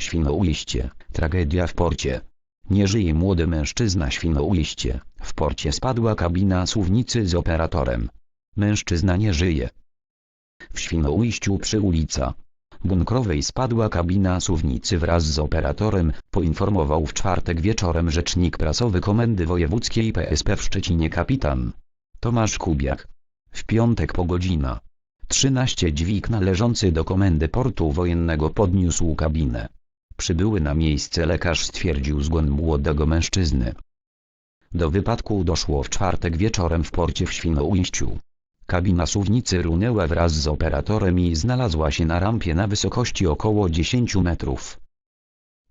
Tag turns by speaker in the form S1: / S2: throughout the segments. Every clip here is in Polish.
S1: Świnoujście, tragedia w porcie. Nie żyje młody mężczyzna Świnoujście, w porcie spadła kabina suwnicy z operatorem. Mężczyzna nie żyje. W Świnoujściu przy ulica Bunkrowej spadła kabina suwnicy wraz z operatorem, poinformował w czwartek wieczorem rzecznik prasowy Komendy Wojewódzkiej PSP w Szczecinie kapitan Tomasz Kubiak. W piątek po godzina 13 dźwig należący do komendy portu wojennego podniósł kabinę. Przybyły na miejsce lekarz stwierdził zgon młodego mężczyzny. Do wypadku doszło w czwartek wieczorem w porcie w Świnoujściu. Kabina suwnicy runęła wraz z operatorem i znalazła się na rampie na wysokości około 10 metrów.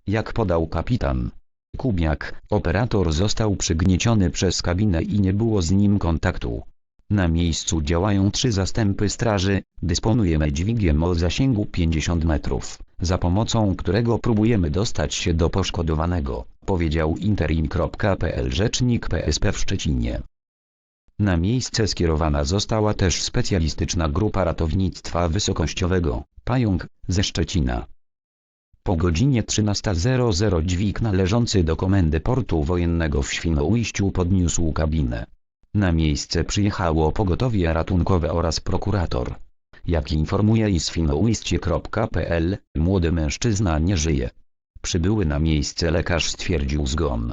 S1: Jak podał kapitan Kubiak, operator został przygnieciony przez kabinę i nie było z nim kontaktu. Na miejscu działają trzy zastępy straży, dysponujemy dźwigiem o zasięgu 50 metrów, za pomocą którego próbujemy dostać się do poszkodowanego, powiedział interim.pl rzecznik PSP w Szczecinie. Na miejsce skierowana została też specjalistyczna grupa ratownictwa wysokościowego, Pająk, ze Szczecina. Po godzinie 13.00 dźwig należący do komendy portu wojennego w Świnoujściu podniósł kabinę. Na miejsce przyjechało pogotowie ratunkowe oraz prokurator. Jak informuje iswinoujście.pl, młody mężczyzna nie żyje. Przybyły na miejsce lekarz stwierdził zgon.